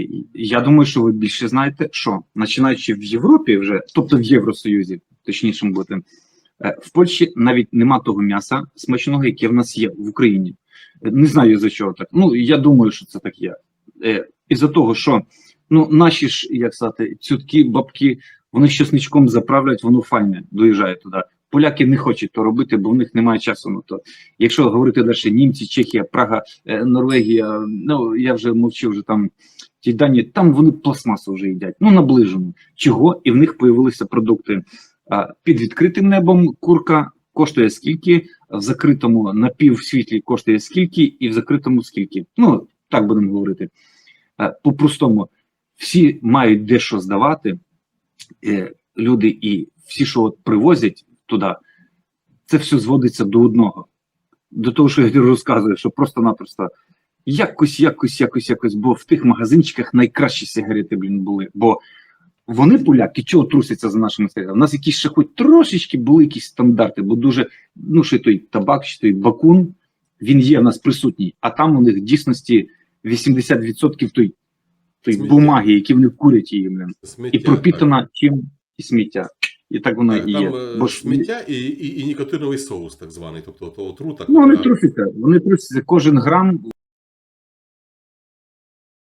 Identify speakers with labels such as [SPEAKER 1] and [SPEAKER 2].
[SPEAKER 1] І- Я думаю, що ви більше знаєте, що починаючи в Європі, вже, тобто в Євросоюзі, точніше бути, е, в Польщі навіть нема того м'яса смачного, яке в нас є в Україні. Е, Не знаю за чого так. Ну я думаю, що це так є. Е, Із-за того, що ну наші ж, як сказати, цютки, бабки, вони щасничком заправлять, воно файне доїжджає туди. Поляки не хочуть то робити, бо в них немає часу на то. Якщо говорити далі німці, Чехія, Прага, е, Норвегія, ну я вже мовчу, вже там ті дані, там вони пластмасу вже їдять, ну наближено. Чого? І в них появилися продукти під відкритим небом. Курка коштує скільки, в закритому напівсвітлі коштує скільки, і в закритому скільки. Ну так будемо говорити. По-простому, всі мають дещо здавати, е, люди, і всі, що от привозять туди, це все зводиться до одного. До того, що я розказую, що просто-напросто якось, якось, якось, якось, бо в тих магазинчиках найкращі сигарети, блін, були. Бо вони, поляки, чого трусяться за нашими сигаретами? У нас якісь ще хоч трошечки були якісь стандарти, бо дуже, ну, що той табак, що той бакун, він є в нас присутній, а там у них в дійсності 80% той, той бумаги, які вони курять її, блін.
[SPEAKER 2] Сміття,
[SPEAKER 1] І пропітана чим і сміття. І так воно
[SPEAKER 2] Так,
[SPEAKER 1] і
[SPEAKER 2] там
[SPEAKER 1] є.
[SPEAKER 2] е,
[SPEAKER 1] Бо
[SPEAKER 2] сміття і, і, і нікотиновий соус, так званий, тобто то отрута.
[SPEAKER 1] ну, вони трусяться, вони трусяться кожен грам